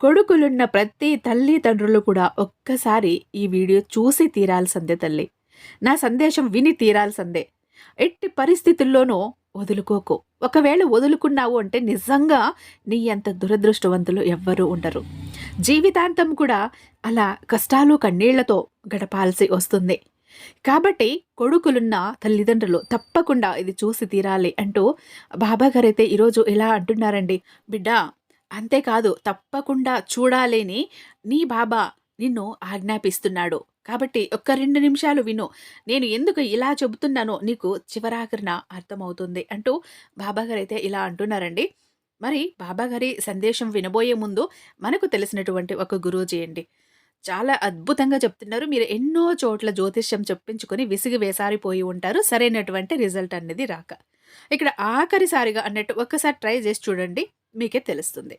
కొడుకులున్న ప్రతి తల్లి తండ్రులు కూడా ఒక్కసారి ఈ వీడియో చూసి తీరాల్సిందే తల్లి. నా సందేశం విని తీరాల్సిందే. ఎట్టి పరిస్థితుల్లోనూ వదులుకోకు. ఒకవేళ వదులుకున్నావు అంటే నిజంగా నీ అంత దురదృష్టవంతులు ఎవ్వరూ ఉండరు. జీవితాంతం కూడా అలా కష్టాలు కన్నీళ్ళతో గడపాల్సి వస్తుంది. కాబట్టి కొడుకులున్న తల్లిదండ్రులు తప్పకుండా ఇది చూసి తీరాలి అంటూ బాబాగారైతే ఈరోజు ఇలా అంటున్నారండి. బిడ్డ అంతేకాదు తప్పకుండా చూడాలేని నీ బాబా నిన్ను ఆజ్ఞాపిస్తున్నాడు. కాబట్టి ఒక్క రెండు నిమిషాలు విను. నేను ఎందుకు ఇలా చెబుతున్నానో నీకు చివరాఖరిన అర్థమవుతుంది అంటూ బాబాగారు అయితే ఇలా అంటున్నారండి. మరి బాబాగారి సందేశం వినబోయే ముందు మనకు తెలిసినటువంటి ఒక గురూజీ అండి. చాలా అద్భుతంగా చెప్తున్నారు. మీరు ఎన్నో చోట్ల జ్యోతిష్యం చెప్పించుకొని విసిగి వేసారిపోయి ఉంటారు. సరైనటువంటి రిజల్ట్ అనేది రాక. ఇక్కడ ఆఖరిసారిగా అన్నట్టు ఒక్కసారి ట్రై చేసి చూడండి. మీకే తెలుస్తుంది.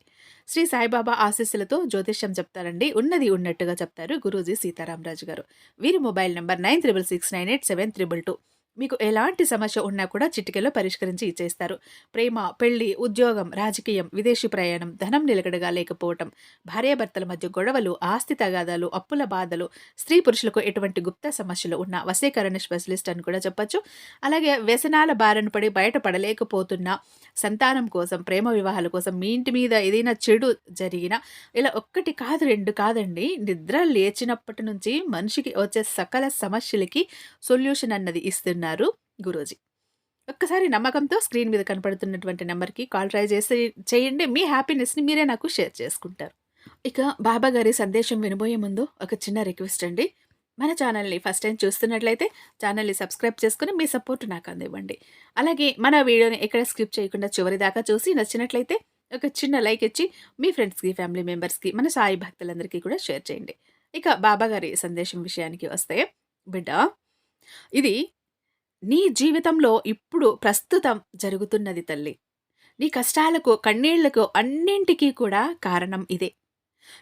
శ్రీ సాయిబాబా ఆశీస్సులతో జ్యోతిష్యం చెప్తారండి. ఉన్నది ఉన్నట్టుగా చెప్తారు గురూజీ సీతారామరాజు గారు. వీరి mobile number nine triple six nine eight seven triple two. మీకు ఎలాంటి సమస్య ఉన్నా కూడా చిటికెలో పరిష్కరించి ఇచ్చేస్తారు. ప్రేమ పెళ్ళి ఉద్యోగం రాజకీయం విదేశీ ప్రయాణం ధనం నిలకడగా లేకపోవటం భార్యాభర్తల మధ్య గొడవలు ఆస్తి తగాదాలు అప్పుల బాధలు స్త్రీ పురుషులకు ఎటువంటి గుప్త సమస్యలు ఉన్న వశీకరణ స్పెషలిస్ట్ అని కూడా చెప్పొచ్చు. అలాగే వ్యసనాల బారిన పడి బయటపడలేకపోతున్న సంతానం కోసం ప్రేమ వివాహాల కోసం మీ ఇంటి మీద ఏదైనా చెడు జరిగినా ఇలా ఒక్కటి కాదు రెండు కాదండి. నిద్ర లేచినప్పటి నుంచి మనిషికి వచ్చే సకల సమస్యలకి సొల్యూషన్ అన్నది ఇస్తున్నారు గురూజీ. ఒక్కసారి నమ్మకంతో స్క్రీన్ మీద కనపడుతున్నటువంటి నెంబర్కి కాల్ ట్రై చేసి చేయండి. మీ హ్యాపీనెస్ని మీరే నాకు షేర్ చేసుకుంటారు. ఇక బాబా గారి సందేశం వినబోయే ముందు ఒక చిన్న రిక్వెస్ట్ అండి. మన ఛానల్ని ఫస్ట్ టైం చూస్తున్నట్లయితే ఛానల్ని సబ్స్క్రైబ్ చేసుకుని మీ సపోర్ట్ నాకు అందివ్వండి. అలాగే మన వీడియోని ఎక్కడ స్కిప్ చేయకుండా చివరి దాకా చూసి నచ్చినట్లయితే ఒక చిన్న లైక్ ఇచ్చి మీ ఫ్రెండ్స్కి ఫ్యామిలీ మెంబర్స్కి మన సాయి భక్తులందరికీ కూడా షేర్ చేయండి. ఇక బాబా గారి సందేశం విషయానికి వస్తే బిడ్డ ఇది నీ జీవితంలో ఇప్పుడు ప్రస్తుతం జరుగుతున్నది తల్లి. నీ కష్టాలకు కన్నీళ్ళకు అన్నింటికీ కూడా కారణం ఇదే.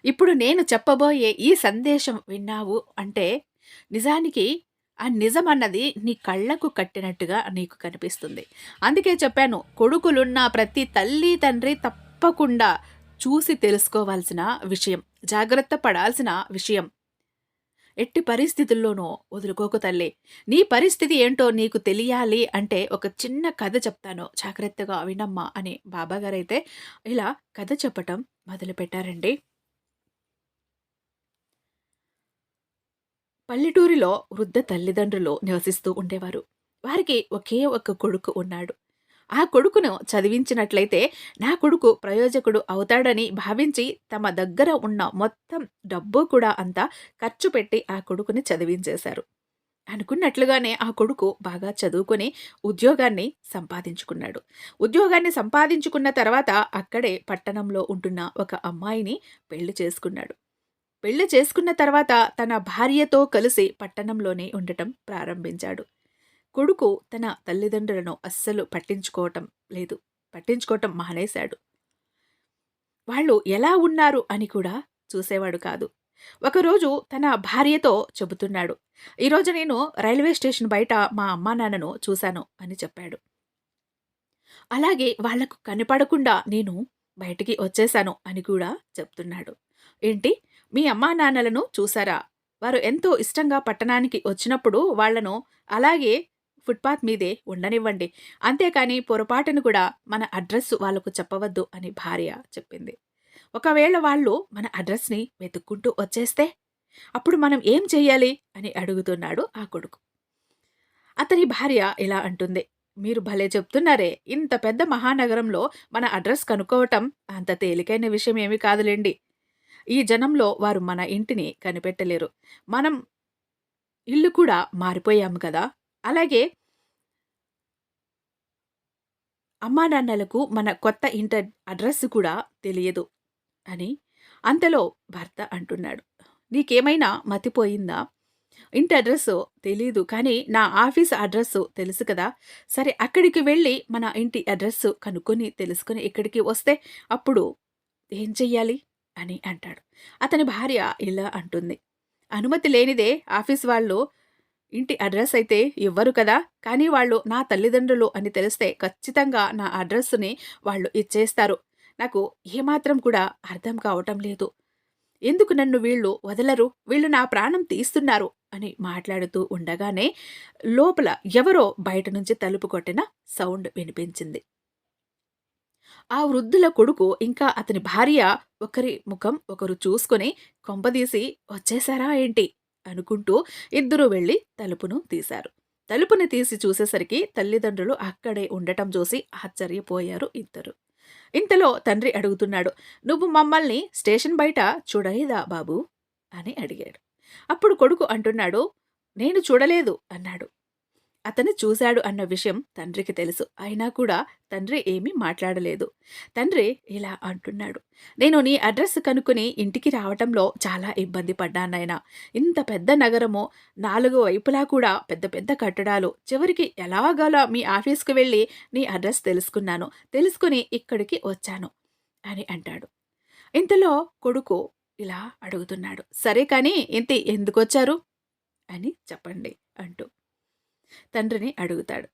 ఇప్పుడు నేను చెప్పబోయే ఈ సందేశం విన్నావు అంటే నిజానికి ఆ నిజం అన్నది నీ కళ్ళకు కట్టినట్టుగా నీకు కనిపిస్తుంది. అందుకే చెప్పాను కొడుకులున్న ప్రతి తల్లి తండ్రి తప్పకుండా చూసి తెలుసుకోవాల్సిన విషయం జాగ్రత్త పడాల్సిన విషయం. ఎట్టి పరిస్థితుల్లోనూ వదులుకోకు తల్లి. నీ పరిస్థితి ఏంటో నీకు తెలియాలి అంటే ఒక చిన్న కథ చెప్తాను. జాగ్రత్తగా వినమ్మా అని బాబాగారైతే ఇలా కథ చెప్పటం మొదలుపెట్టారండి. పల్లెటూరిలో వృద్ధ తల్లిదండ్రులు నివసిస్తూ ఉండేవారు. వారికి ఒకే ఒక కొడుకు ఉన్నాడు. ఆ కొడుకును చదివించినట్లయితే నా కొడుకు ప్రయోజకుడు అవుతాడని భావించి తమ దగ్గర ఉన్న మొత్తం డబ్బు కూడా అంతా ఖర్చు పెట్టి ఆ కొడుకుని చదివించేశారు. అనుకున్నట్లుగానే ఆ కొడుకు బాగా చదువుకొని ఉద్యోగాన్ని సంపాదించుకున్నాడు. ఉద్యోగాన్ని సంపాదించుకున్న తర్వాత అక్కడే పట్టణంలో ఉంటున్న ఒక అమ్మాయిని పెళ్ళి చేసుకున్నాడు. పెళ్ళి చేసుకున్న తర్వాత తన భార్యతో కలిసి పట్టణంలోనే ఉండటం ప్రారంభించాడు. కొడుకు తన తల్లిదండ్రులను అస్సలు పట్టించుకోవటం లేదు. పట్టించుకోవటం మానేశాడు. వాళ్ళు ఎలా ఉన్నారు అని కూడా చూసేవాడు కాదు. ఒకరోజు తన భార్యతో చెబుతున్నాడు. ఈరోజు నేను రైల్వే స్టేషన్ బయట మా అమ్మా నాన్నను చూశాను అని చెప్పాడు. అలాగే వాళ్ళకు కనపడకుండా నేను బయటికి వచ్చేశాను అని కూడా చెప్తున్నాడు. ఏంటి? మీ అమ్మా నాన్నలను చూసారా వారు ఎంతో ఇష్టంగా పట్టణానికి వచ్చినప్పుడు వాళ్ళను అలాగే ఫుట్పాత్ మీదే ఉండనివ్వండి. అంతేకాని పొరపాటును కూడా మన అడ్రస్ వాళ్ళకు చెప్పవద్దు అని భార్య చెప్పింది. ఒకవేళ వాళ్ళు మన అడ్రస్ని వెతుక్కుంటూ వచ్చేస్తే అప్పుడు మనం ఏం చెయ్యాలి? అని అడుగుతున్నాడు ఆ కొడుకు. అతని భార్య ఇలా అంటుంది. మీరు భలే చెప్తున్నారే! ఇంత పెద్ద మహానగరంలో మన అడ్రస్ కనుక్కోవటం అంత తేలికైన విషయం ఏమీ కాదులేండి. ఈ జనంలో వారు మన ఇంటిని కనిపెట్టలేరు. మనం ఇల్లు కూడా మారిపోయాము కదా! అలాగే అమ్మా నాన్నలకు మన కొత్త ఇంటర్ అడ్రస్ కూడా తెలియదు అని అంతలో భర్త అంటున్నాడు. నీకేమైనా మతిపోయిందా? ఇంటి అడ్రస్సు తెలీదు కానీ నా ఆఫీస్ అడ్రస్ తెలుసు కదా. సరే అక్కడికి వెళ్ళి మన ఇంటి అడ్రస్సు కనుక్కొని తెలుసుకొని ఇక్కడికి వస్తే అప్పుడు ఏం చెయ్యాలి? అని అంటాడు. అతని భార్య ఇలా అంటుంది. అనుమతి లేనిదే ఆఫీస్ వాళ్ళు ఇంటి అడ్రస్ అయితే ఇవ్వరు కదా? కానీ వాళ్ళు నా తల్లిదండ్రులు అని తెలిస్తే ఖచ్చితంగా నా అడ్రస్సుని వాళ్ళు ఇచ్చేస్తారు. నాకు ఏమాత్రం కూడా అర్థం కావటం లేదు. ఎందుకు నన్ను వీళ్ళు వదలరు? వీళ్ళు నా ప్రాణం తీస్తున్నారు అని మాట్లాడుతూ ఉండగానే లోపల ఎవరో బయట నుంచి తలుపు కొట్టిన సౌండ్ వినిపించింది. ఆ వృద్ధుల కొడుకు ఇంకా అతని భార్య ఒకరి ముఖం ఒకరు చూసుకుని కొంపదీసి వచ్చేశారా ఏంటి? అనుకుంటూ ఇద్దరూ వెళ్ళి తలుపును తీశారు. తలుపుని తీసి చూసేసరికి తల్లిదండ్రులు అక్కడే ఉండటం చూసి ఆశ్చర్యపోయారు ఇద్దరు. ఇంతలో తండ్రి అడుగుతున్నాడు నువ్వు మమ్మల్ని స్టేషన్ బయట చూడలేదా బాబు? అని అడిగాడు. అప్పుడు కొడుకు అంటున్నాడు నేను చూడలేదు అన్నాడు. అతను చూశాడు అన్న విషయం తండ్రికి తెలుసు. అయినా కూడా తండ్రి ఏమీ మాట్లాడలేదు. తండ్రి ఇలా అంటున్నాడు. నేను నీ అడ్రస్ కనుక్కుని ఇంటికి రావటంలో చాలా ఇబ్బంది పడ్డానైనా ఇంత పెద్ద నగరము నాలుగు వైపులా కూడా పెద్ద పెద్ద కట్టడాలు. చివరికి ఎలాగలా మీ ఆఫీస్కి వెళ్ళి నీ అడ్రస్ తెలుసుకున్నాను. తెలుసుకుని ఇక్కడికి వచ్చాను అని అంటాడు. ఇంతలో కొడుకు ఇలా అడుగుతున్నాడు. సరే కానీ ఇంత ఎందుకు వచ్చారు అని చెప్పండి అంటూ. తండ్రిని అడుగుతాడు.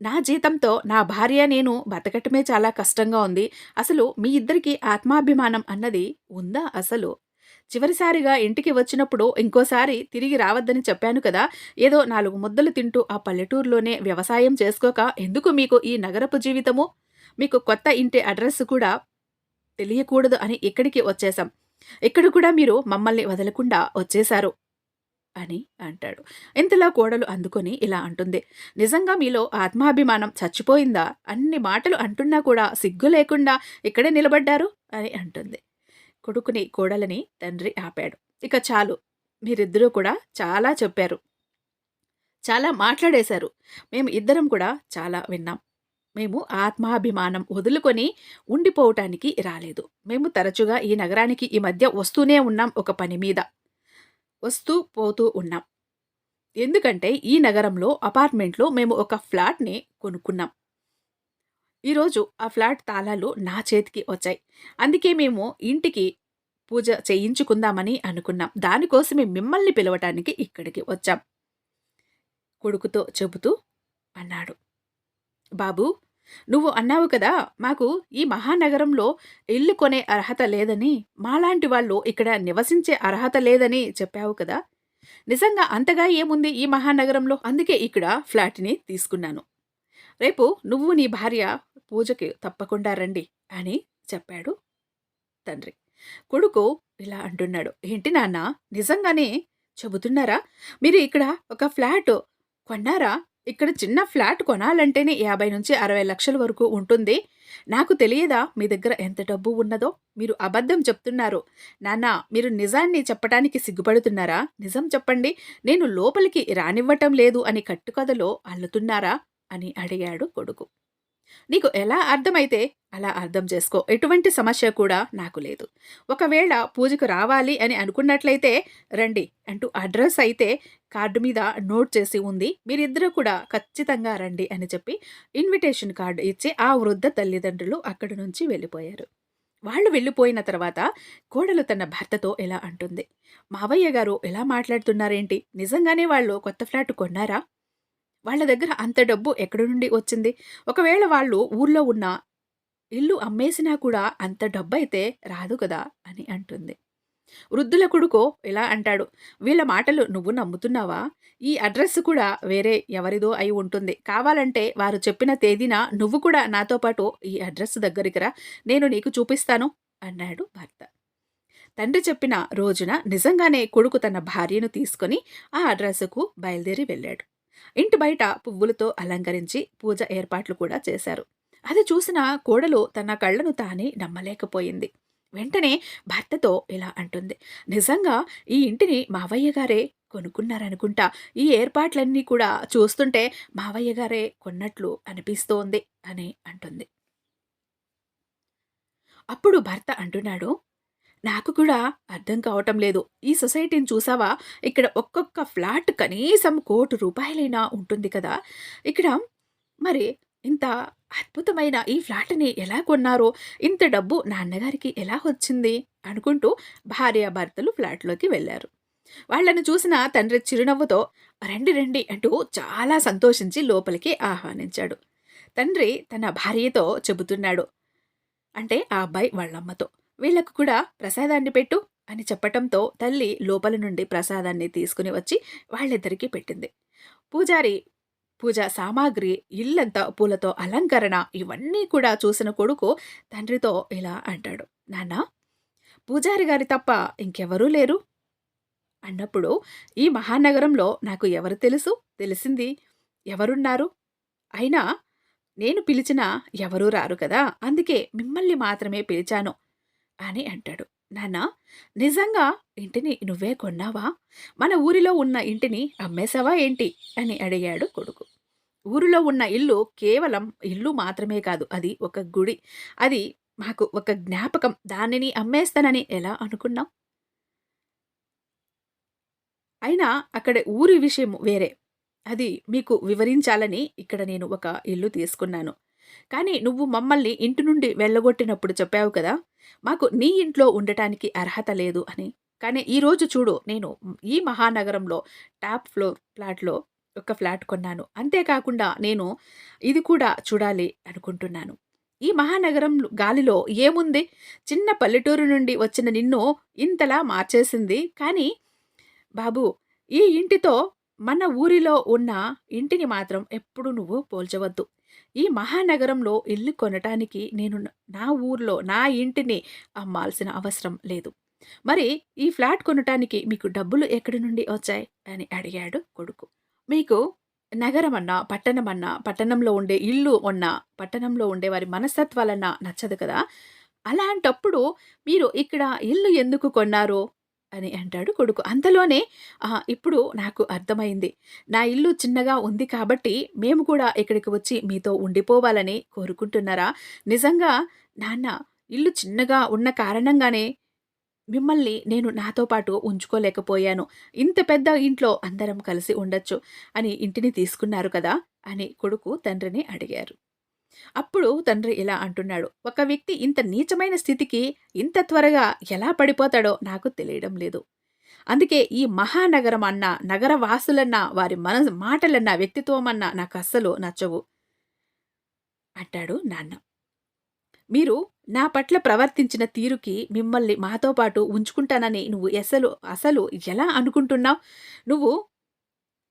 నా జీతంతో నా భార్య నేను బతకటమే చాలా కష్టంగా ఉంది. అసలు మీ ఇద్దరికి ఆత్మాభిమానం అన్నది ఉందా అసలు? చివరిసారిగా ఇంటికి వచ్చినప్పుడు ఇంకోసారి తిరిగి రావద్దని చెప్పాను కదా ఏదో నాలుగు ముద్దలు తింటూ ఆ పల్లెటూరులోనే వ్యవసాయం చేసుకోక ఎందుకు మీకు ఈ నగరపు జీవితము? మీకు కొత్త ఇంటి అడ్రస్ కూడా తెలియకూడదు అని ఇక్కడికి వచ్చేసాం ఇక్కడ కూడా మీరు మమ్మల్ని వదలకుండా వచ్చేశారు. అని అంటాడు. ఇంతలా కోడలు అందుకొని ఇలా అంటుంది. నిజంగా మీలో ఆత్మాభిమానం చచ్చిపోయిందా? అన్ని మాటలు అంటున్నా కూడా సిగ్గు లేకుండా ఇక్కడే నిలబడ్డారు? అని అంటుంది. కొడుకుని కోడలని తండ్రి ఆపాడు. ఇక చాలు. మీరిద్దరూ కూడా చాలా చెప్పారు. చాలా మాట్లాడేశారు. మేము ఇద్దరం కూడా చాలా విన్నాం. మేము ఆత్మాభిమానం వదులుకొని ఉండిపోవటానికి రాలేదు. మేము తరచుగా ఈ నగరానికి ఈ మధ్య వస్తూనే ఉన్నాం ఒక పని మీద. వస్తూ పోతూ ఉన్నాం. ఎందుకంటే ఈ నగరంలో అపార్ట్మెంట్లో మేము ఒక ఫ్లాట్ని కొనుక్కున్నాం. ఈరోజు ఆ ఫ్లాట్ తాళాలు నా చేతికి వచ్చాయి. అందుకే మేము ఇంటికి పూజ చేయించుకుందామని అనుకున్నాం. దానికోసమే మిమ్మల్ని పిలవటానికి ఇక్కడికి వచ్చాం. కొడుకుతో చెబుతూ అన్నాడు. బాబు నువ్వు అన్నావు కదా మాకు ఈ మహానగరంలో ఇల్లు కొనే అర్హత లేదని మాలాంటి వాళ్ళు ఇక్కడ నివసించే అర్హత లేదని చెప్పావు కదా. నిజంగా అంతగా ఏముంది ఈ మహానగరంలో? అందుకే ఇక్కడ ఫ్లాట్ని తీసుకున్నాను. రేపు నువ్వు నీ భార్య పూజకి తప్పకుండా రండి అని చెప్పాడు తండ్రి. కొడుకు ఇలా అంటున్నాడు ఏంటి నాన్న నిజంగానే చెబుతున్నారా? మీరు ఇక్కడ ఒక ఫ్లాట్ కొన్నారా? ఇక్కడ చిన్న ఫ్లాట్ కొనాలంటేనే యాభై నుంచి అరవై లక్షల వరకు ఉంటుంది. నాకు తెలియదా మీ దగ్గర ఎంత డబ్బు ఉన్నదో? మీరు అబద్ధం చెప్తున్నారు. నాన్న మీరు నిజాన్ని చెప్పటానికి సిగ్గుపడుతున్నారా? నిజం చెప్పండి. నేను లోపలికి రానివ్వటం లేదు అని కట్టుకథలో అల్లుతున్నారా? అని అడిగాడు కొడుకు. నీకు ఎలా అర్థమైతే అలా అర్థం చేసుకో. ఎటువంటి సమస్య కూడా నాకు లేదు. ఒకవేళ పూజకు రావాలి అని అనుకున్నట్లయితే రండి అంటూ అడ్రస్ అయితే కార్డు మీద నోట్ చేసి ఉంది. మీరిద్దరూ కూడా ఖచ్చితంగా రండి అని చెప్పి ఇన్విటేషన్ కార్డు ఇచ్చి ఆ వృద్ధ తల్లిదండ్రులు అక్కడి నుంచి వెళ్ళిపోయారు. వాళ్ళు వెళ్ళిపోయిన తర్వాత కోడలు తన భర్తతో ఎలా అంటుంది. మావయ్య గారు ఎలా మాట్లాడుతున్నారేంటి? నిజంగానే వాళ్ళు కొత్త ఫ్లాట్ కొన్నారా? వాళ్ళ దగ్గర అంత డబ్బు ఎక్కడి నుండి వచ్చింది? ఒకవేళ వాళ్ళు ఊర్లో ఉన్న ఇల్లు అమ్మేసినా కూడా అంత డబ్బు అయితే రాదు కదా అని అంటుంది. వృద్ధుల కొడుకో ఇలా అంటాడు వీళ్ళ మాటలు నువ్వు నమ్ముతున్నావా? ఈ అడ్రస్ కూడా వేరే ఎవరిదో అయి ఉంటుంది. కావాలంటే వారు చెప్పిన తేదీన నువ్వు కూడా నాతో పాటు ఈ అడ్రస్ దగ్గరికి రా. నేను నీకు చూపిస్తాను అన్నాడు భర్త. తండ్రి చెప్పిన రోజున నిజంగానే కొడుకు తన భార్యను తీసుకొని ఆ అడ్రస్కు బయలుదేరి వెళ్ళాడు. ఇంటి బయట పువ్వులతో అలంకరించి పూజ ఏర్పాట్లు కూడా చేశారు. అది చూసిన కోడలు తన కళ్ళను తానే నమ్మలేకపోయింది. వెంటనే భర్తతో ఇలా అంటుంది. నిజంగా ఈ ఇంటిని మావయ్య గారే కొనుక్కున్నారనుకుంటా. ఈ ఏర్పాట్లన్నీ కూడా చూస్తుంటే మావయ్య గారే కొన్నట్లు అనిపిస్తోంది అని అంటుంది. అప్పుడు భర్త అంటున్నాడు నాకు కూడా అర్థం కావటం లేదు. ఈ సొసైటీని చూసావా? ఇక్కడ ఒక్కొక్క ఫ్లాట్ కనీసం కోటి రూపాయలైనా ఉంటుంది కదా! ఇక్కడ మరి ఇంత అద్భుతమైన ఈ ఫ్లాట్‌ని ఎలా కొన్నారో? ఇంత డబ్బు నాన్నగారికి ఎలా వచ్చింది? అనుకుంటూ భార్యాభర్తలు ఫ్లాట్‌లోకి వెళ్ళారు వాళ్ళను చూసిన తండ్రి చిరునవ్వుతో రండి రండి అంటూ చాలా సంతోషించి లోపలికి ఆహ్వానించాడు. తండ్రి తన భార్యతో చెబుతున్నాడు. అంటే ఆ అబ్బాయి వాళ్ళమ్మతో. వీళ్ళకు కూడా ప్రసాదాన్ని పెట్టు అని చెప్పటంతో తల్లి లోపల నుండి ప్రసాదాన్ని తీసుకుని వచ్చి వాళ్ళిద్దరికీ పెట్టింది. పూజారి పూజ సామాగ్రి, ఇల్లంతా పూలతో అలంకరణ ఇవన్నీ కూడా చూసిన కొడుకు తండ్రితో ఇలా అంటాడు. నాన్నా పూజారి గారి తప్ప ఇంకెవరూ లేరు? అన్నప్పుడు ఈ మహానగరంలో నాకు ఎవరు తెలుసు? తెలిసింది ఎవరున్నారు? అయినా నేను పిలిచినా ఎవరూ రారు కదా! అందుకే మిమ్మల్ని మాత్రమే పిలిచాను అని అంటాడు. నాన్నా నిజంగా ఇంటిని నువ్వే కొన్నావా? మన ఊరిలో ఉన్న ఇంటిని అమ్మేశావా ఏంటి? అని అడిగాడు కొడుకు. ఊరిలో ఉన్న ఇల్లు కేవలం ఇల్లు మాత్రమే కాదు. అది ఒక గుడి. అది మాకు ఒక జ్ఞాపకం. దానిని అమ్మేస్తానని ఎలా అనుకున్నాం అయినా అక్కడ ఊరి విషయం వేరే. అది మీకు వివరించాలని ఇక్కడ నేను ఒక ఇల్లు తీసుకున్నాను. కానీ నువ్వు మమ్మల్ని ఇంటి నుండి వెళ్ళగొట్టినప్పుడు చెప్పావు కదా! మాకు నీ ఇంట్లో ఉండటానికి అర్హత లేదు అని. కానీ ఈరోజు చూడు నేను ఈ మహానగరంలో టాప్ ఫ్లోర్ ఫ్లాట్‌లో ఒక ఫ్లాట్ కొన్నాను. అంతేకాకుండా నేను ఇది కూడా చూడాలి అనుకుంటున్నాను. ఈ మహానగరం గాలిలో ఏముంది? చిన్న పల్లెటూరు నుండి వచ్చిన నిన్ను ఇంతలా మార్చేసింది. కానీ బాబు ఈ ఇంటితో మన ఊరిలో ఉన్న ఇంటిని మాత్రం ఎప్పుడు నువ్వు పోల్చవద్దు. ఈ మహానగరంలో ఇల్లు కొనటానికి నేను నా ఊర్లో నా ఇంటిని అమ్మాల్సిన అవసరం లేదు. మరి ఈ ఫ్లాట్ కొనటానికి మీకు డబ్బులు ఎక్కడి నుండి వచ్చాయి? అని అడిగాడు కొడుకు. మీకు నగరమన్నా, పట్టణమన్నా, పట్టణంలో ఉండే ఇల్లు ఉన్నా, పట్టణంలో ఉండే వారి మనస్తత్వాలన్నా నచ్చదు కదా! అలాంటప్పుడు మీరు ఇక్కడ ఇల్లు ఎందుకు కొన్నారు? అని అంటాడు కొడుకు. అంతలోనే ఇప్పుడు నాకు అర్థమైంది. నా ఇల్లు చిన్నగా ఉంది కాబట్టి మేము కూడా ఇక్కడికి వచ్చి మీతో ఉండిపోవాలని కోరుకుంటున్నారా? నిజంగా నాన్న ఇల్లు చిన్నగా ఉన్న కారణంగానే మిమ్మల్ని నేను నాతో పాటు ఉంచుకోలేకపోయాను. ఇంత పెద్ద ఇంట్లో అందరం కలిసి ఉండొచ్చు అని ఇంటిని తీసుకున్నారు కదా! అని కొడుకు తండ్రిని అడిగారు. అప్పుడు తండ్రి ఇలా అంటున్నాడు. ఒక వ్యక్తి ఇంత నీచమైన స్థితికి ఇంత త్వరగా ఎలా పడిపోతాడో నాకు తెలియడం లేదు. అందుకే ఈ మహానగరం అన్న నగర వాసులన్నా, వారి మన మాటలన్నా, నాకు అస్సలు నచ్చవు. అంటాడు నాన్న. మీరు నా పట్ల ప్రవర్తించిన తీరుకి మిమ్మల్ని మాతో పాటు ఉంచుకుంటానని నువ్వు ఎసలు అసలు ఎలా అనుకుంటున్నావు? నువ్వు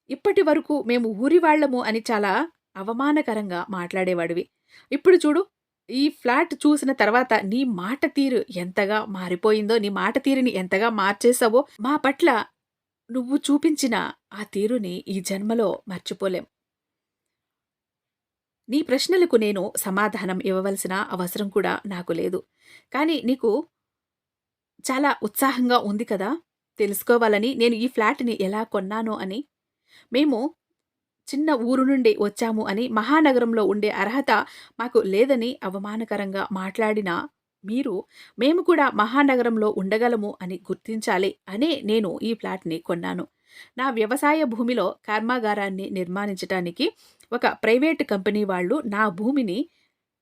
ఇప్పటి వరకు మేము ఊరి వాళ్ళము అని చాలా అవమానకరంగా మాట్లాడేవాడివి. ఇప్పుడు చూడు ఈ ఫ్లాట్ చూసిన తర్వాత నీ మాట తీరు ఎంతగా మారిపోయిందో, నీ మాట తీరుని ఎంతగా మార్చేసావో మా పట్ల నువ్వు చూపించిన ఆ తీరుని ఈ జన్మలో మర్చిపోలేం. నీ ప్రశ్నలకు నేను సమాధానం ఇవ్వవలసిన అవసరం కూడా నాకు లేదు. కానీ నీకు చాలా ఉత్సాహంగా ఉంది కదా! తెలుసుకోవాలని నేను ఈ ఫ్లాట్‌ని ఎలా కొన్నానో అని. మేము చిన్న ఊరు నుండి వచ్చాము అని మహానగరంలో ఉండే అర్హత మాకు లేదని అవమానకరంగా మాట్లాడిన మీరు, మేము కూడా మహానగరంలో ఉండగలము అని గుర్తించాలి అనే నేను ఈ ఫ్లాట్‌ని కొన్నాను. నా వ్యవసాయ భూమిలో కర్మాగారాన్ని నిర్మాణించటానికి ఒక ప్రైవేట్ కంపెనీ వాళ్ళు నా భూమిని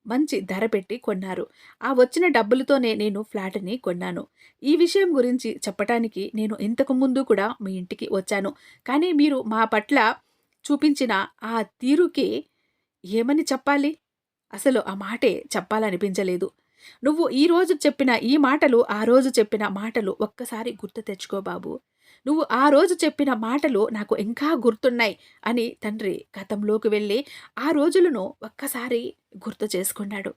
మంచి ధర పెట్టి కొన్నారు. ఆ వచ్చిన డబ్బులతోనే నేను ఫ్లాట్‌ని కొన్నాను. ఈ విషయం గురించి చెప్పటానికి నేను ఇంతకు ముందు కూడా మీ ఇంటికి వచ్చాను. కానీ మీరు మా పట్ల చూపించిన ఆ తీరుకి ఏమని చెప్పాలి? అసలు ఆ మాటే చెప్పాలనిపించలేదు. నువ్వు ఈరోజు చెప్పిన ఈ మాటలు, ఆ రోజు చెప్పిన మాటలు ఒక్కసారి గుర్తు తెచ్చుకో బాబు నువ్వు ఆ రోజు చెప్పిన మాటలు నాకు ఇంకా గుర్తున్నాయి అని తండ్రి గతంలోకి వెళ్ళి ఆ రోజులను ఒక్కసారి గుర్తు చేసుకున్నాడు.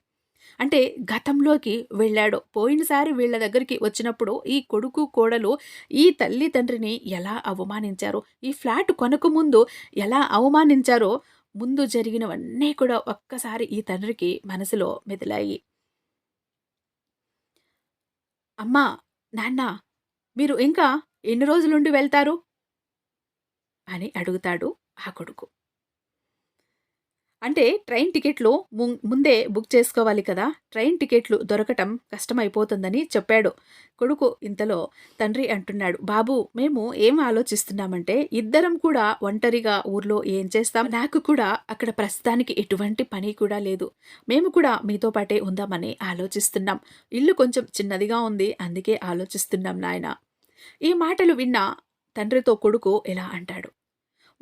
అంటే గతంలోకి వెళ్ళాడు. పోయినసారి వీళ్ళ దగ్గరికి వచ్చినప్పుడు ఈ కొడుకు, కోడలు ఈ తల్లి తండ్రిని ఎలా అవమానించారు ఈ ఫ్లాట్ కొనకముందు ఎలా అవమానించారో ముందు జరిగినవన్నీ కూడా ఒక్కసారి ఈ తండ్రికి మనసులో మెదిలాయి. అమ్మా! నాన్న! మీరు ఇంకా ఎన్ని రోజులుండి వెళ్తారు? అని అడుగుతాడు ఆ కొడుకు. అంటే ట్రైన్ టికెట్లు ముందే బుక్ చేసుకోవాలి కదా. ట్రైన్ టికెట్లు దొరకటం కష్టమైపోతుందని చెప్పాడు కొడుకు ఇంతలో. తండ్రి అంటున్నాడు బాబు మేము ఏం ఆలోచిస్తున్నామంటే ఇద్దరం కూడా ఒంటరిగా ఊర్లో ఏం చేస్తాం? నాకు కూడా అక్కడ ప్రస్తుతానికి ఎటువంటి పని కూడా లేదు. మేము కూడా మీతో పాటే ఉందామని ఆలోచిస్తున్నాం. ఇల్లు కొంచెం చిన్నదిగా ఉంది అందుకే ఆలోచిస్తున్నాం నాయన. ఈ మాటలు విన్న తండ్రితో కొడుకు ఇలా అంటాడు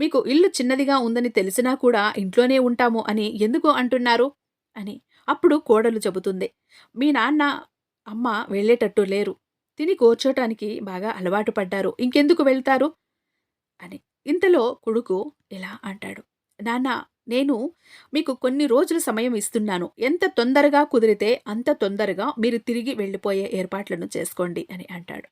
మీకు ఇల్లు చిన్నదిగా ఉందని తెలిసినా కూడా ఇంట్లోనే ఉంటాము అని ఎందుకు అంటున్నారు? అని అప్పుడు కోడలు చెబుతుంది. మీ నాన్న అమ్మ వెళ్ళేటట్టు లేరు. తిని కూర్చోటానికి బాగా అలవాటు పడ్డారు. ఇంకెందుకు వెళ్తారు? అని ఇంతలో కొడుకు ఇలా అంటాడు. నాన్న నేను మీకు కొన్ని రోజుల సమయం ఇస్తున్నాను. ఎంత తొందరగా కుదిరితే అంత తొందరగా మీరు తిరిగి వెళ్ళిపోయే ఏర్పాట్లను చేసుకోండి అని అంటాడు.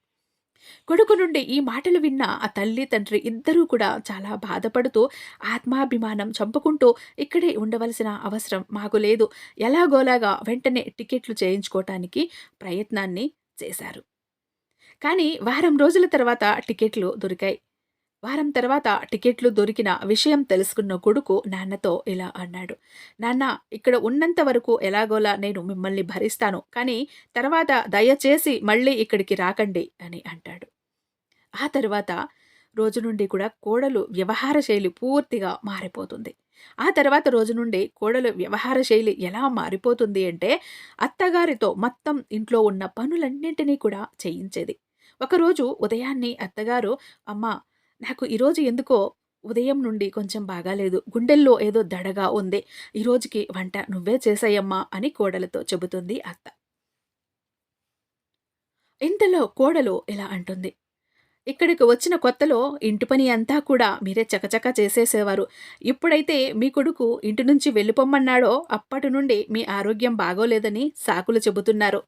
కొడుకు నుండి ఈ మాటలు విన్న ఆ తల్లి తండ్రి ఇద్దరూ కూడా చాలా బాధపడుతూ ఆత్మాభిమానం చంపుకుంటూ ఇక్కడే ఉండవలసిన అవసరం మాకు లేదు. ఎలాగోలాగా వెంటనే టికెట్లు చేయించుకోవటానికి ప్రయత్నాన్ని చేశారు. కానీ వారం రోజుల తర్వాత టికెట్లు దొరికాయి. వారం తర్వాత టికెట్లు దొరికిన విషయం తెలుసుకున్న కొడుకు నాన్నతో ఇలా అన్నాడు. నాన్న ఇక్కడ ఉన్నంత వరకు ఎలాగోలా నేను మిమ్మల్ని భరిస్తాను కానీ తర్వాత దయచేసి మళ్ళీ ఇక్కడికి రాకండి అని అంటాడు. ఆ తర్వాత రోజు నుండి కూడా కోడలు వ్యవహార శైలి పూర్తిగా మారిపోతుంది. ఆ తర్వాత రోజు నుండి కోడలు వ్యవహార శైలి ఎలా మారిపోతుంది అంటే అత్తగారితో మొత్తం ఇంట్లో ఉన్న పనులన్నింటినీ కూడా చేయించేది. ఒకరోజు ఉదయాన్నే అత్తగారు అమ్మ నాకు ఈరోజు ఎందుకో ఉదయం నుండి కొంచెం బాగాలేదు. గుండెల్లో ఏదో దడగా ఉంది. ఈ రోజుకి వంట నువ్వే చేసాయమ్మా అని కోడలతో చెబుతుంది అత్త. ఇంతలో కోడలు ఇలా అంటుంది. ఇక్కడికి వచ్చిన కొత్తలో ఇంటి పని అంతా కూడా మీరే చకచక చేసేసేవారు. ఇప్పుడైతే మీ కొడుకు ఇంటి నుంచి వెళ్ళిపోమ్మన్నాడో అప్పటి నుండి మీ ఆరోగ్యం బాగోలేదని సాకులు చెబుతున్నారు.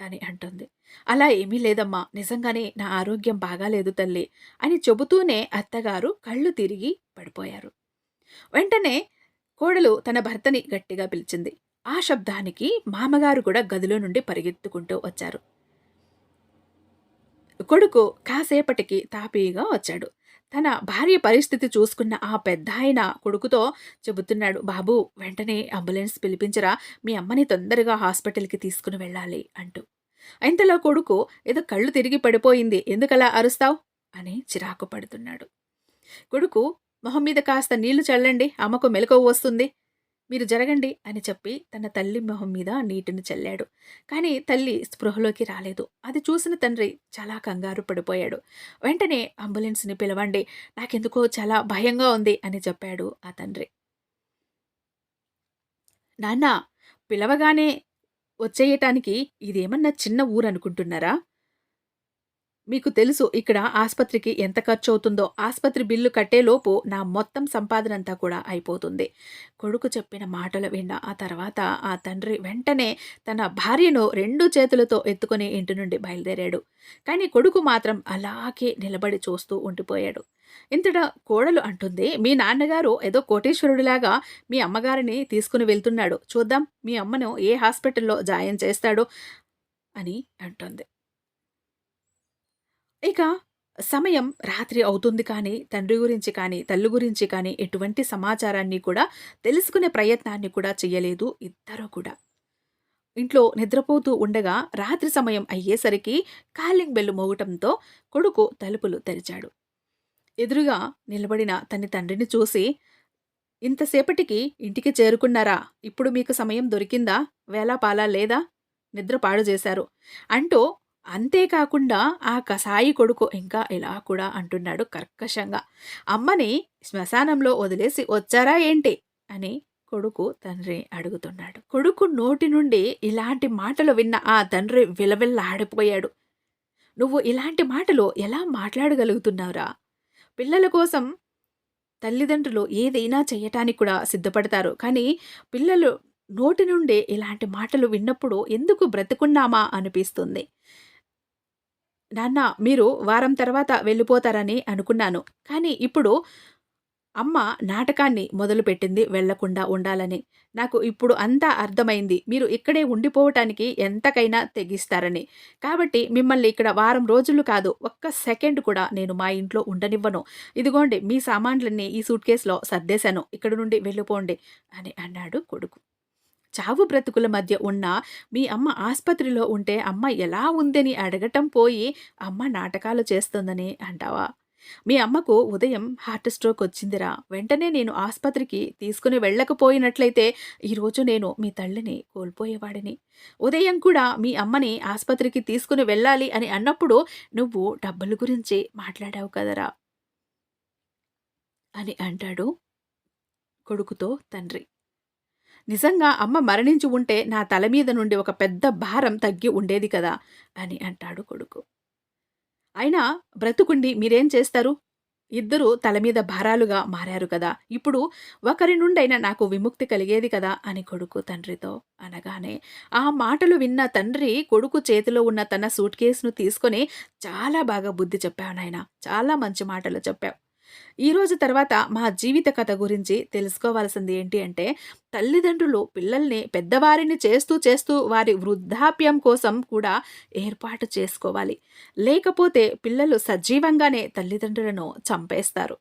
అని అంటుంది. అలా ఏమీ లేదమ్మా. నిజంగానే నా ఆరోగ్యం బాగాలేదు తల్లి అని చెబుతూనే అత్తగారు కళ్ళు తిరిగి పడిపోయారు. వెంటనే కోడలు తన భర్తని గట్టిగా పిలిచింది. ఆ శబ్దానికి మామగారు కూడా గదిలో నుండి పరిగెత్తుకుంటూ వచ్చారు. కొడుకు కాసేపటికి తాపీగా వచ్చాడు. తన భార్య పరిస్థితి చూసుకున్న ఆ పెద్ద ఆయన కొడుకుతో చెబుతున్నాడు బాబు వెంటనే అంబులెన్స్ పిలిపించరా. మీ అమ్మని తొందరగా హాస్పిటల్కి తీసుకుని వెళ్ళాలి అంటూ. ఇంతలో కొడుకు ఏదో కళ్ళు తిరిగి పడిపోయింది. ఎందుకలా అరుస్తావు? అని చిరాకు పడుతున్నాడు. కొడుకు మొహం మీద కాస్త నీళ్ళు చల్లండి. అమ్మకు మెలకువ వస్తుంది. మీరు జరగండి అని చెప్పి తన తల్లి మొహం మీద నీటిని చల్లాడు. కానీ తల్లి స్పృహలోకి రాలేదు. అది చూసిన తండ్రి చాలా కంగారు పడిపోయాడు. వెంటనే అంబులెన్స్ని పిలవండి. నాకెందుకో చాలా భయంగా ఉంది అని చెప్పాడు ఆ తండ్రి. నాన్న పిలవగానే వచ్చేయటానికి ఇదేమన్నా చిన్న ఊరు అనుకుంటున్నారా మీకు తెలుసు ఇక్కడ ఆసుపత్రికి ఎంత ఖర్చు అవుతుందో ఆసుపత్రి బిల్లు కట్టేలోపు నా మొత్తం సంపాదన అంతా కూడా అయిపోతుంది. కొడుకు చెప్పిన మాటలు విన్న ఆ తర్వాత ఆ తండ్రి వెంటనే తన భార్యను రెండు చేతులతో ఎత్తుకొని ఇంటి నుండి బయలుదేరాడు. కానీ కొడుకు మాత్రం అలాగే నిలబడి చూస్తూ ఉండిపోయాడు. ఇంతట కోడలు అంటుంది మీ నాన్నగారు ఏదో కోటేశ్వరుడిలాగా మీ అమ్మగారిని తీసుకుని వెళ్తున్నాడు. చూద్దాం మీ అమ్మను ఏ హాస్పిటల్లో జాయిన్ చేస్తాడో? అని అంటుంది. ఇక సమయం రాత్రి అవుతుంది కానీ తండ్రి గురించి కానీ తల్లి గురించి కానీ ఎటువంటి సమాచారాన్ని కూడా తెలుసుకునే ప్రయత్నాన్ని కూడా చేయలేదు ఇద్దరు కూడా. ఇంట్లో నిద్రపోతూ ఉండగా రాత్రి సమయం అయ్యేసరికి కాలింగ్ బెల్లు మోగటంతో కొడుకు తలుపులు తెరిచాడు. ఎదురుగా నిలబడిన తన తండ్రిని చూసి ఇంతసేపటికి ఇంటికి చేరుకున్నారా? ఇప్పుడు మీకు సమయం దొరికిందా? వేలాపాలా లేదా? నిద్ర పాడు చేశారు. అంటూ అంతేకాకుండా ఆ కసాయి కొడుకు ఇంకా ఇలా కూడా అంటున్నాడు కర్కశంగా. అమ్మని శ్మశానంలో వదిలేసి వచ్చారా ఏంటి? అని కొడుకు తండ్రి అడుగుతున్నాడు. కొడుకు నోటి నుండి ఇలాంటి మాటలు విన్న ఆ తండ్రి విలవిల్లాడిపోయాడు. నువ్వు ఇలాంటి మాటలు ఎలా మాట్లాడగలుగుతున్నావురా? పిల్లల కోసం తల్లిదండ్రులు ఏదైనా చేయటానికి కూడా సిద్ధపడతారు. కానీ పిల్లలు నోటి నుండి ఇలాంటి మాటలు విన్నప్పుడు ఎందుకు బ్రతుకున్నామా అనిపిస్తుంది. నాన్న మీరు వారం తర్వాత వెళ్ళిపోతారని అనుకున్నాను. కానీ ఇప్పుడు అమ్మ నాటకాన్ని మొదలుపెట్టింది వెళ్ళకుండా ఉండాలని. నాకు ఇప్పుడు అంతా అర్థమైంది. మీరు ఇక్కడే ఉండిపోవటానికి ఎంతకైనా తెగిస్తారని. కాబట్టి మిమ్మల్ని ఇక్కడ వారం రోజులు కాదు ఒక్క సెకండ్ కూడా నేను మా ఇంట్లో ఉండనివ్వను. ఇదిగోండి మీ సామాన్లన్నీ ఈ సూట్ కేసులో సర్దేశాను. ఇక్కడ నుండి వెళ్ళిపోండి అని అన్నాడు కొడుకు. చావు బ్రతుకుల మధ్య ఉన్న మీ అమ్మ ఆసుపత్రిలో ఉంటే అమ్మ ఎలా ఉందని అడగటం పోయి అమ్మ నాటకాలు చేస్తుందని అంటావా? మీ అమ్మకు ఉదయం హార్ట్ స్ట్రోక్ వచ్చిందిరా. వెంటనే నేను ఆసుపత్రికి తీసుకుని వెళ్ళకపోయినట్లయితే ఈరోజు నేను మీ తల్లిని కోల్పోయేవాడిని. ఉదయం కూడా మీ అమ్మని ఆసుపత్రికి తీసుకుని వెళ్ళాలి అని అన్నప్పుడు నువ్వు డబ్బుల గురించి మాట్లాడావు కదరా. అని అంటాడు కొడుకుతో తండ్రి. నిజంగా అమ్మ మరణించి ఉంటే నా తల మీద నుండి ఒక పెద్ద భారం తగ్గి ఉండేది కదా అని అంటాడు కొడుకు. అయినా బ్రతుకుండి మీరేం చేస్తారు? ఇద్దరూ తల మీద భారాలుగా మారారు కదా. ఇప్పుడు ఒకరి నుండైనా నాకు విముక్తి కలిగేది కదా అని కొడుకు తండ్రితో అనగానే ఆ మాటలు విన్న తండ్రి కొడుకు చేతిలో ఉన్న తన సూట్ కేసును తీసుకొని చాలా బాగా బుద్ధి చెప్పావు నాయన. చాలా మంచి మాటలు చెప్పావు. ఈరోజు తర్వాత మా జీవిత కథ గురించి తెలుసుకోవాల్సింది ఏంటి అంటే తల్లిదండ్రులు పిల్లల్ని పెద్దవారిని చేస్తూ చేస్తూ వారి వృద్ధాప్యం కోసం కూడా ఏర్పాటు చేసుకోవాలి. లేకపోతే పిల్లలు సజీవంగానే తల్లిదండ్రులను చంపేస్తారు.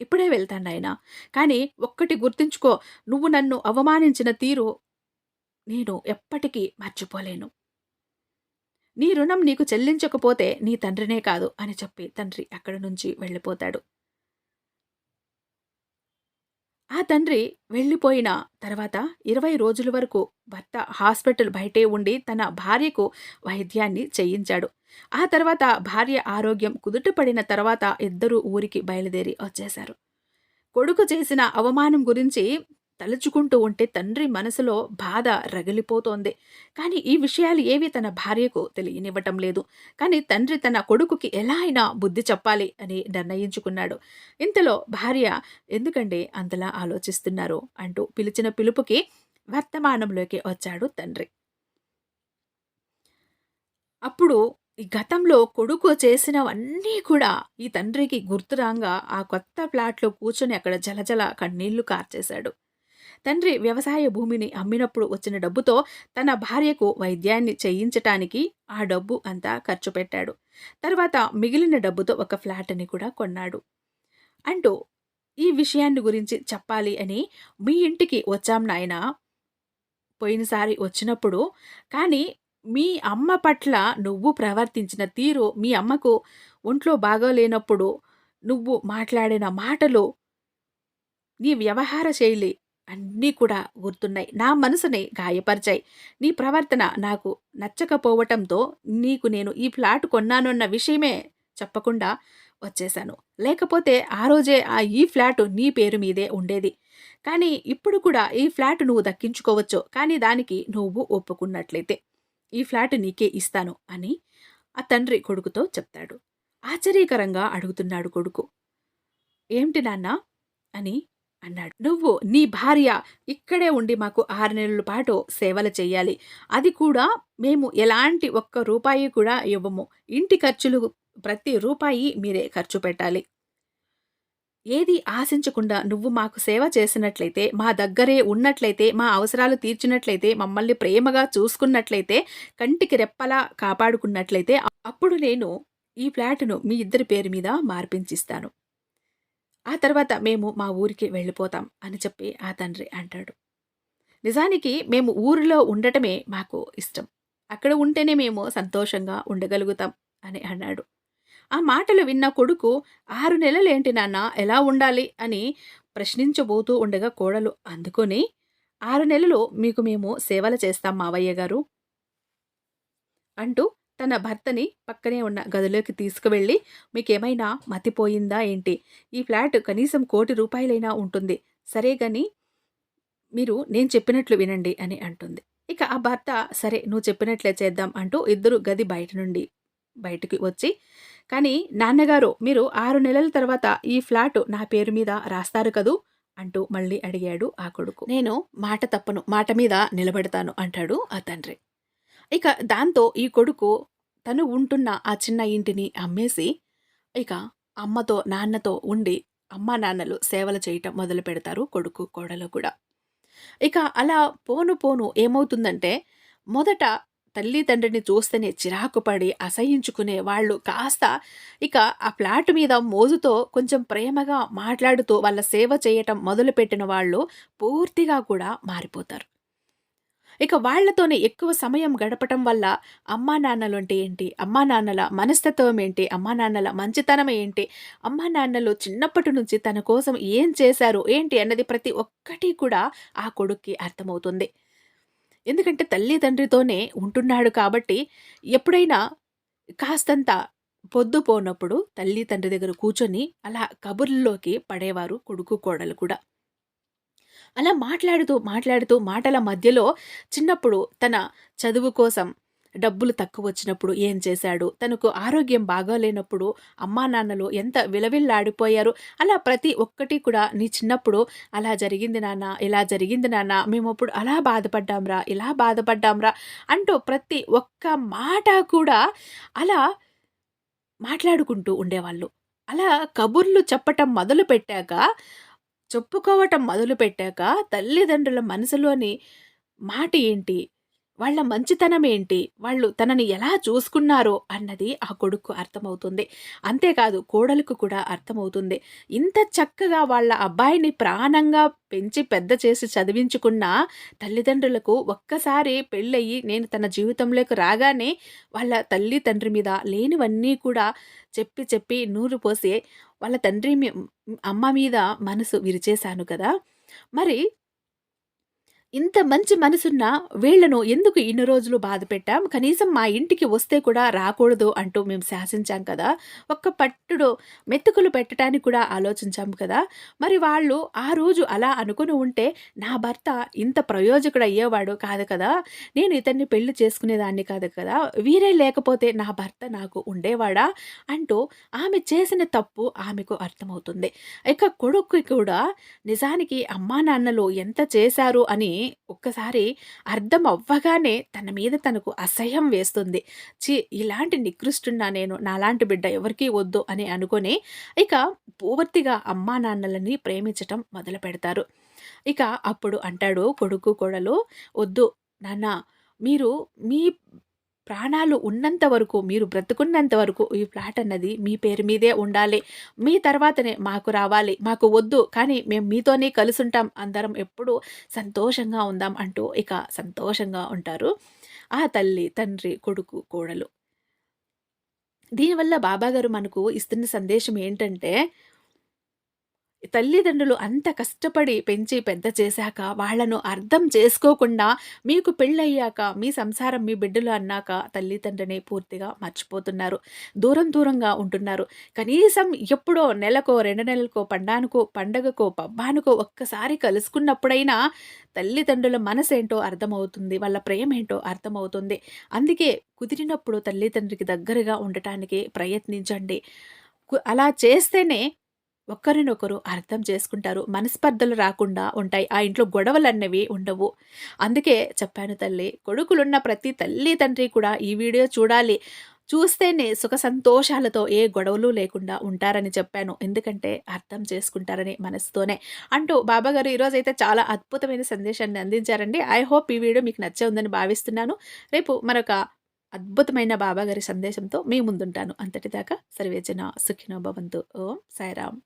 ఇప్పుడే వెళ్తాను ఆయన కానీ ఒక్కటి గుర్తుంచుకో నువ్వు నన్ను అవమానించిన తీరు నేను ఎప్పటికీ మర్చిపోలేను. నీ రుణం నీకు చెల్లించకపోతే నీ తండ్రినే కాదు అని చెప్పి తండ్రి అక్కడి నుంచి వెళ్ళిపోతాడు. ఆ తండ్రి వెళ్ళిపోయిన తర్వాత ఇరవై రోజుల వరకు భర్త హాస్పిటల్ బయటే ఉండి తన భార్యకు వైద్యాన్ని చేయించాడు. ఆ తర్వాత భార్య ఆరోగ్యం కుదుటపడిన తర్వాత ఇద్దరు ఊరికి బయలుదేరి వచ్చేశారు. కొడుకు చేసిన అవమానం గురించి తలుచుకుంటూ ఉంటే తండ్రి మనసులో బాధ రగిలిపోతోంది. కానీ ఈ విషయాలు ఏవి తన భార్యకు తెలియనివ్వటం లేదు. కానీ తండ్రి తన కొడుకుకి ఎలా అయినా బుద్ధి చెప్పాలి అని నిర్ణయించుకున్నాడు. ఇంతలో భార్య ఎందుకండి అంతలా ఆలోచిస్తున్నారు? అంటూ పిలిచిన పిలుపుకి వర్తమానంలోకి వచ్చాడు తండ్రి. అప్పుడు ఈ గతంలో కొడుకు చేసినవన్నీ కూడా ఈ తండ్రికి గుర్తురాంగా ఆ కొత్త ఫ్లాట్లో కూర్చొని అక్కడ జలజల కన్నీళ్ళు కార్చేశాడు. తండ్రి వ్యవసాయ భూమిని అమ్మినప్పుడు వచ్చిన డబ్బుతో తన భార్యకు వైద్యాన్ని చేయించటానికి ఆ డబ్బు అంతా ఖర్చు పెట్టాడు. తర్వాత మిగిలిన డబ్బుతో ఒక ఫ్లాట్ని కూడా కొన్నాడు. అంటూ ఈ విషయాన్ని గురించి చెప్పాలి అని మీ ఇంటికి వచ్చాం నాయన. పోయినసారి వచ్చినప్పుడు కానీ మీ అమ్మ పట్ల నువ్వు ప్రవర్తించిన తీరు మీ అమ్మకు ఒంట్లో బాగోలేనప్పుడు నువ్వు మాట్లాడిన మాటలు నీ వ్యవహార శైలి అన్నీ కూడా గుర్తున్నాయి. నా మనసుని గాయపరిచాయి. నీ ప్రవర్తన నాకు నచ్చకపోవటంతో నీకు నేను ఈ ఫ్లాట్ కొన్నానన్న విషయమే చెప్పకుండా వచ్చేశాను. లేకపోతే ఆ రోజే ఆ ఈ ఫ్లాట్ నీ పేరు మీదే ఉండేది. కానీ ఇప్పుడు కూడా ఈ ఫ్లాట్ నువ్వు దక్కించుకోవచ్చు. కానీ దానికి నువ్వు ఒప్పుకున్నట్లయితే ఈ ఫ్లాట్ నీకే ఇస్తాను అని ఆ తండ్రి కొడుకుతో చెప్తాడు. ఆశ్చర్యకరంగా అడుగుతున్నాడు కొడుకు. ఏమిటి నాన్న? అని అన్నాడు. నువ్వు నీ భార్య ఇక్కడే ఉండి మాకు ఆరు నెలల పాటు సేవలు చేయాలి అది కూడా మేము ఎలాంటి ఒక్క రూపాయి కూడా ఇవ్వము. ఇంటి ఖర్చులు ప్రతి రూపాయి మీరే ఖర్చు పెట్టాలి. ఏది ఆశించకుండా నువ్వు మాకు సేవ చేసినట్లయితే మా దగ్గరే ఉన్నట్లయితే మా అవసరాలు తీర్చినట్లయితే మమ్మల్ని ప్రేమగా చూసుకున్నట్లయితే కంటికి రెప్పలా కాపాడుకున్నట్లయితే అప్పుడు నేను ఈ ఫ్లాట్ను మీ ఇద్దరి పేరు మీద మార్పించిస్తాను. ఆ తర్వాత మేము మా ఊరికి వెళ్ళిపోతాం అని చెప్పి ఆ తండ్రి అంటాడు. నిజానికి మేము ఊరిలో ఉండటమే మాకు ఇష్టం. అక్కడ ఉంటేనే మేము సంతోషంగా ఉండగలుగుతాం అని అన్నాడు. ఆ మాటలు విన్న కొడుకు ఆరు నెలలేంటి నాన్న? ఎలా ఉండాలి? అని ప్రశ్నించబోతూ ఉండగా కోడలు అందుకొని ఆరు నెలలు మీకు మేము సేవలు చేస్తాం మావయ్య గారు అంటూ తన భర్తని పక్కనే ఉన్న గదిలోకి తీసుకువెళ్ళి మీకేమైనా మతిపోయిందా ఏంటి? ఈ ఫ్లాట్ కనీసం కోటి రూపాయలైనా ఉంటుంది. సరే గాని మీరు నేను చెప్పినట్లు వినండి అని అంటుంది. ఇక ఆ భర్త సరే నువ్వు చెప్పినట్లే చేద్దాం అంటూ ఇద్దరు గది బయట నుండి బయటికి వచ్చి కానీ నాన్నగారు మీరు ఆరు నెలల తర్వాత ఈ ఫ్లాట్ నా పేరు మీద రాస్తారు కదూ? అంటూ మళ్ళీ అడిగాడు ఆ కొడుకు. నేను మాట తప్పను మాట మీద నిలబెడతాను అంటాడు ఆ తండ్రి. ఇక దాంతో ఈ కొడుకు తను ఉంటున్న ఆ చిన్న ఇంటిని అమ్మేసి ఇక అమ్మతో నాన్నతో ఉండి అమ్మా నాన్నలు సేవలు చేయటం మొదలు పెడతారు కొడుకు కోడలు కూడా. ఇక అలా పోను పోను ఏమవుతుందంటే మొదట తల్లిదండ్రిని చూస్తేనే చిరాకు పడి అసహించుకునే వాళ్ళు కాస్త ఇక ఆ ఫ్లాట్ మీద మోజుతో కొంచెం ప్రేమగా మాట్లాడుతూ వాళ్ళ సేవ చేయటం మొదలుపెట్టిన వాళ్ళు పూర్తిగా కూడా మారిపోతారు. ఇక వాళ్ళతోనే ఎక్కువ సమయం గడపటం వల్ల అమ్మా నాన్నలు అంటే ఏంటి? అమ్మా నాన్నల మనస్తత్వం ఏంటి? అమ్మా నాన్నల మంచితనం ఏంటి? అమ్మా నాన్నలు చిన్నప్పటి నుంచి తన కోసం ఏం చేశారు? ఏంటి అన్నది ప్రతి ఒక్కటి కూడా ఆ కొడుక్కి అర్థమవుతుంది. ఎందుకంటే తల్లి తండ్రితోనే ఉంటున్నాడు కాబట్టి ఎప్పుడైనా కాస్తంత పొద్దు పోనప్పుడు తల్లి తండ్రి దగ్గర కూర్చొని అలా కబుర్లోకి పడేవారు కొడుకు కోడలు కూడా. అలా మాట్లాడుతూ మాట్లాడుతూ మాటల మధ్యలో చిన్నప్పుడు తన చదువు కోసం డబ్బులు తక్కువ వచ్చినప్పుడు ఏం చేశాడు? తనకు ఆరోగ్యం బాగాలేనప్పుడు అమ్మా నాన్నలు ఎంత విలవిల్లాడిపోయారు? అలా ప్రతి ఒక్కటి కూడా నీ చిన్నప్పుడు అలా జరిగింది నాన్న ఇలా జరిగింది నాన్న మేము అప్పుడు అలా బాధపడ్డాంరా ఇలా బాధపడ్డాంరా అంటూ ప్రతి ఒక్క మాట కూడా అలా మాట్లాడుకుంటూ ఉండేవాళ్ళు. అలా కబుర్లు చెప్పటం మొదలు పెట్టాక చెప్పుకోవటం మొదలుపెట్టాక తల్లిదండ్రుల మనసులోని మాట ఏంటి? వాళ్ళ మంచితనం ఏంటి? వాళ్ళు తనని ఎలా చూసుకున్నారో అన్నది ఆ కొడుకు అర్థమవుతుంది. అంతేకాదు కోడలకు కూడా అర్థమవుతుంది. ఇంత చక్కగా వాళ్ళ అబ్బాయిని ప్రాణంగా పెంచి పెద్ద చేసి చదివించుకున్న తల్లిదండ్రులకు ఒక్కసారి పెళ్ళయి నేను తన జీవితంలోకి రాగానే వాళ్ళ తల్లి తండ్రి మీద లేనివన్నీ కూడా చెప్పి చెప్పి నూరు పోసి వాళ్ళ తండ్రి అమ్మ మీద మనసు విరిచేశాను కదా. మరి ఇంత మంచి మనసున్న వీళ్ళను ఎందుకు ఇన్ని రోజులు బాధ పెట్టాం? కనీసం మా ఇంటికి వస్తే కూడా రాకూడదు అంటూ మేము శాసించాం కదా. ఒక్క పట్టుడు మెతుకులు పెట్టడానికి కూడా ఆలోచించాం కదా. మరి వాళ్ళు ఆ రోజు అలా అనుకుని ఉంటే నా భర్త ఇంత ప్రయోజకుడు అయ్యేవాడు కాదు కదా. నేను ఇతన్ని పెళ్ళి చేసుకునేదాన్ని కాదు కదా. వీరే లేకపోతే నా భర్త నాకు ఉండేవాడా? అంటూ ఆమె చేసిన తప్పు ఆమెకు అర్థమవుతుంది. ఇక కొడుకు కూడా నిజానికి అమ్మా నాన్నలు ఎంత చేశారు అని అని ఒక్కసారి అర్థం అవ్వగానే తన మీద తనకు అసహ్యం వేస్తుంది. చి ఇలాంటి నికృష్టున్నా నేను నాలాంటి బిడ్డ ఎవరికీ వద్దు అని అనుకొని ఇక పూర్తిగా అమ్మా నాన్నలని ప్రేమించటం మొదలు పెడతారు. ఇక అప్పుడు అంటాడు కొడుకు కోడలు వద్దు నాన్న మీరు మీ ప్రాణాలు ఉన్నంత వరకు మీరు బ్రతుకున్నంత వరకు ఈ ఫ్లాట్ అన్నది మీ పేరు మీదే ఉండాలి. మీ తర్వాతనే మాకు రావాలి. మాకు వద్దు. కానీ మేము మీతోనే కలిసి ఉంటాం అందరం ఎప్పుడు సంతోషంగా ఉందాం అంటూ ఇక సంతోషంగా ఉంటారు ఆ తల్లి తండ్రి కొడుకు కోడలు. దీనివల్ల బాబాగారు మనకు ఇస్తున్న సందేశం ఏంటంటే తల్లిదండ్రులు అంత కష్టపడి పెంచి పెద్ద చేశాక వాళ్ళను అర్థం చేసుకోకుండా మీకు పెళ్ళయ్యాక మీ సంసారం మీ బిడ్డలు అన్నాక తల్లిదండ్రిని పూర్తిగా మర్చిపోతున్నారు. దూరం దూరంగా ఉంటున్నారు. కనీసం ఎప్పుడో నెలకో రెండు నెలలకో పండానుకో పండగకో పబ్బానుకో ఒక్కసారి కలుసుకున్నప్పుడైనా తల్లిదండ్రుల మనసేంటో అర్థమవుతుంది వాళ్ళ ప్రేమ ఏంటో అర్థమవుతుంది. అందుకే కుదిరినప్పుడు తల్లిదండ్రికి దగ్గరగా ఉండటానికి ప్రయత్నించండి. అలా చేస్తేనే ఒకరినొకరు అర్థం చేసుకుంటారు మనస్పర్ధలు రాకుండా ఉంటాయి. ఆ ఇంట్లో గొడవలు అన్నవి ఉండవు. అందుకే చెప్పాను తల్లి కొడుకులున్న ప్రతి తల్లి తండ్రి కూడా ఈ వీడియో చూడాలి. చూస్తేనే సుఖ సంతోషాలతో ఏ గొడవలు లేకుండా ఉంటారని చెప్పాను. ఎందుకంటే అర్థం చేసుకుంటారని మనసుతోనే. అంటూ బాబాగారు ఈరోజు అయితే చాలా అద్భుతమైన సందేశాన్ని అందించారండి. ఐ హోప్ ఈ వీడియో మీకు నచ్చే ఉందని భావిస్తున్నాను. రేపు మరొక అద్భుతమైన బాబాగారి సందేశంతో మీ ముందుంటాను. అంతటిదాకా సర్వేజన సుఖినో భవంతు. ఓం సాయిరామ్.